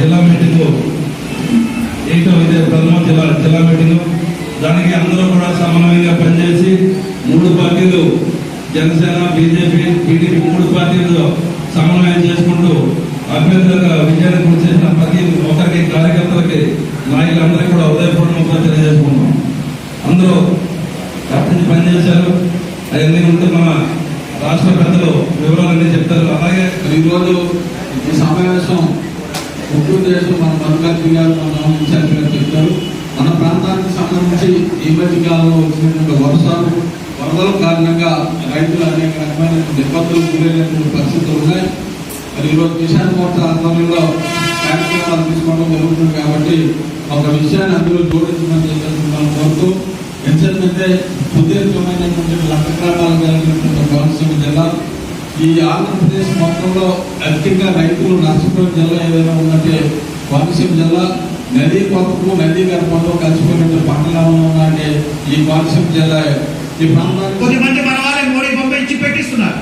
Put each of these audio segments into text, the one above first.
జిల్లా మీటింగ్ ఏటో ఇదే ప్రథమ జిల్లా జిల్లా మీటింగ్. దానికి అందరూ కూడా సమన్వయంగా పనిచేసి మూడు పార్టీలు జనసేన బీజేపీ టీడీపీ మూడు పార్టీలు సమన్వయం చేసుకుంటూ అభ్యర్థుల విజయాన్ని కృషి చేసిన ప్రతి ఒక్కరికి కార్యకర్తలకి నాయకులందరికీ కూడా ఉదయపూర్వకంగా తెలియజేసుకున్నాం అందరూ తప్పించి పనిచేశారు. అవన్నీ ఉంటే మన రాష్ట్ర పెద్దలు వివరాలన్నీ చెప్తారు. అలాగే ఈరోజు ఈ సమావేశం ముఖ్య ఉద్దేశం మన మధుకర్తి గారు మన ఇన్ఛార్జ్ గారు చెప్తారు మన ప్రాంతానికి సంబంధించి ఈ మధ్య కాలంలో వచ్చినటువంటి వర్షాలు వరదల కారణంగా రైతులు అనేక రకమైన ఇబ్బందులు గురైనటువంటి పరిస్థితులు ఉన్నాయి. మరి ఈరోజు కిసాన్ మోర్చా ఆధ్వర్యంలో కార్యక్రమాలు తీసుకోవడం జరుగుతుంది కాబట్టి ఒక విషయాన్ని అందులో జోడించమని చెప్పేసి మనం కోరుతూ ఎందుకంటే సుదీర్ఘమైనటువంటి లక్ష గ్రామాలు జరిగినటువంటి కోనసీమ జిల్లా ఈ ఆంధ్రప్రదేశ్ మొత్తంలో అధికంగా రైతులు నష్టపోయిన జిల్లా ఏదైనా ఉన్నట్టే కోనసీమ జిల్లా నదీ కొరకు నదీ గర్భంలో కలిసిపోయినటువంటి మండలంలో ఉన్నట్టే ఈ కోనసీమ జిల్లా ఈ ప్రాంతానికి కొద్దిమంది మన వాళ్ళని మోడీ బొమ్మ ఇచ్చి పెట్టిస్తున్నారు.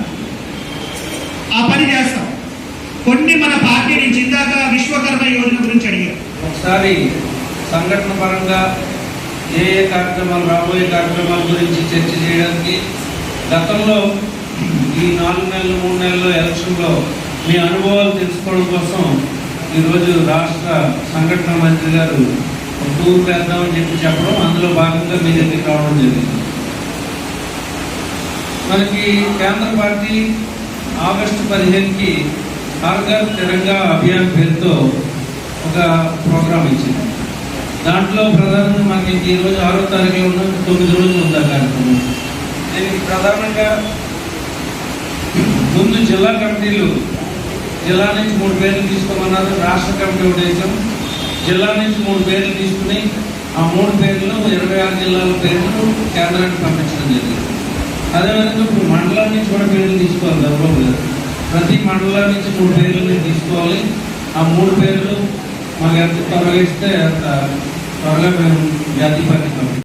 ఆ పని చేస్తాం. కొన్ని మన పార్టీ నుంచి ఇందాక విశ్వకర్మ యోజన గురించి అడిగారు. ఒకసారి సంఘటన పరంగా ఏ ఏ కార్యక్రమాలు రాబోయే కార్యక్రమాల గురించి చర్చ చేయడానికి గతంలో ఈ నాలుగు నెలలు మూడు నెలల్లో ఎలక్షన్లో మీ అనుభవాలు తెలుసుకోవడం కోసం ఈరోజు రాష్ట్ర సంఘటన మంత్రి గారు టూర్ వేద్దామని చెప్పి చెప్పడం అందులో భాగంగా మీ దగ్గరికి రావడం జరిగింది. మనకి కేంద్ర పార్టీ ఆగస్టు పదిహేనుకి హర్ఘర్ తిరంగా అభియాన్ పేరుతో ఒక ప్రోగ్రాం ఇచ్చింది. దాంట్లో ప్రధానంగా మనకి ఈ రోజు ఆరో తారీఖులో ఉన్న తొమ్మిది రోజులు ఉందా కార్యక్రమం? దీనికి ప్రధానంగా ముందు జిల్లా కమిటీలు జిల్లా నుంచి మూడు పేర్లు తీసుకోమన్నారు రాష్ట్ర కమిటీ ఒకటి వేసాం. జిల్లా నుంచి మూడు పేర్లు తీసుకుని ఆ మూడు పేర్లు ఇరవై ఆరు జిల్లాల పేర్లు కేంద్రానికి పంపించడం జరిగింది. అదేవిధంగా ఇప్పుడు మండలం నుంచి కూడా పేర్లు తీసుకోవాలి గౌరవం ప్రతి మండలం నుంచి మూడు పేర్లు మీరు తీసుకోవాలి. ఆ మూడు పేర్లు మాకు ఎంత త్వరగా ఇస్తే అంత త్వరగా మేము జాతీయ పార్టీ పంపిస్తాం